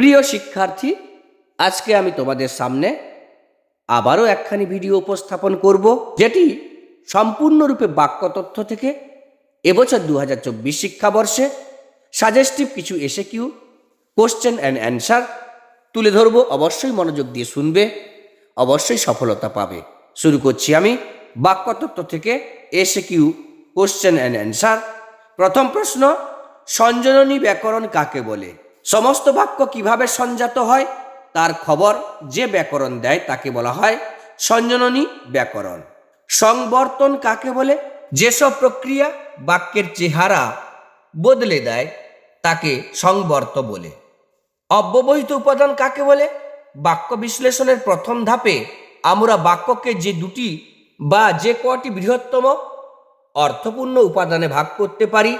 প্রিয় শিক্ষার্থী, আজকে আমি তোমাদের সামনে আবারও একখানি ভিডিও উপস্থাপন করব, যেটি সম্পূর্ণরূপে বাক্যতথ্য থেকে এবছর দু হাজার চব্বিশ শিক্ষাবর্ষে সাজেস্টিভ কিছু এসে কিউ কোশ্চেন অ্যান্ড অ্যান্সার তুলে ধরবো। অবশ্যই মনোযোগ দিয়ে শুনবে, অবশ্যই সফলতা পাবে। শুরু করছি আমি বাক্যতত্ত্ব থেকে এসে কিউ কোশ্চেন অ্যান্ড অ্যান্সার প্রথম প্রশ্ন, সঞ্জননী ব্যাকরণ কাকে বলে? সমস্ত বাক্য কীভাবে সঞ্জাত হয়? তার খবর যে ব্যাকরণ দেয় তাকে বলা হয় সঞ্জননী ব্যাকরণ। সংবর্তন কাকে বলে? যেসব প্রক্রিয়া বাক্যের চেহারা বদলে দেয়, তাকে সংবর্ত বলে। অব্যবহিত উপাদান কাকে বলে? বাক্য বিশ্লেষণের প্রথম ধাপে আমরা বাক্যকে যে দুটি বা যে কটি বৃহত্তম অর্থপূর্ণ উপাদানে ভাগ করতে পারি,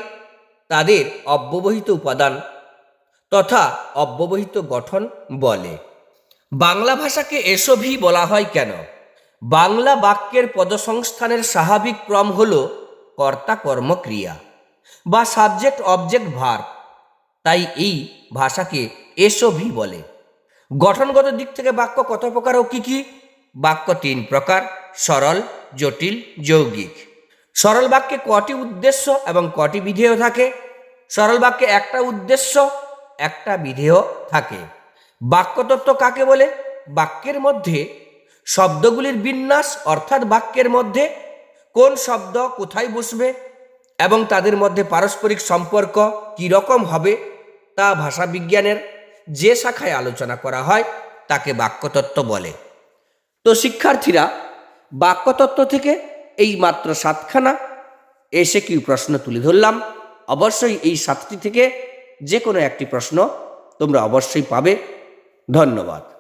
তাদের অব্যবহিত উপাদান তথা অব্যবহিত গঠন বলে। বাংলা ভাষাকে এসভি বলা হয় কেন? বাংলা বাক্যের পদসংস্থানের স্বাভাবিক ক্রম হল কর্তা কর্ম ক্রিয়া বা সাবজেক্ট অবজেক্ট ভার। তাই এই ভাষাকে এসভি বলে। গঠনগত দিক থেকে বাক্য কত প্রকার ও কি কি? বাক্য তিন প্রকার, সরল, জটিল, যৌগিক। সরল বাক্যে কটি উদ্দেশ্য এবং কটি বিধেয় থাকে? সরল বাক্যে একটা উদ্দেশ্য একটা বিধেয় থাকে। বাক্যতত্ত্ব কাকে বলে? বাক্যের মধ্যে শব্দগুলির বিন্যাস অর্থাৎ বাক্যের মধ্যে কোন শব্দ কোথায় বসবে এবং তাদের মধ্যে পারস্পরিক সম্পর্ক রকম হবে তা ভাষাবিজ্ঞানের যে শাখায় আলোচনা করা হয় তাকে বাক্যতত্ত্ব বলে। তো শিক্ষার্থীরা, বাক্যতত্ত্ব থেকে এই মাত্র সাতখানা এসে কি প্রশ্ন তুলে ধরলাম? অবশ্যই এই সাতটি থেকে যে কোনো একটি প্রশ্ন তোমরা অবশ্যই পাবে। ধন্যবাদ।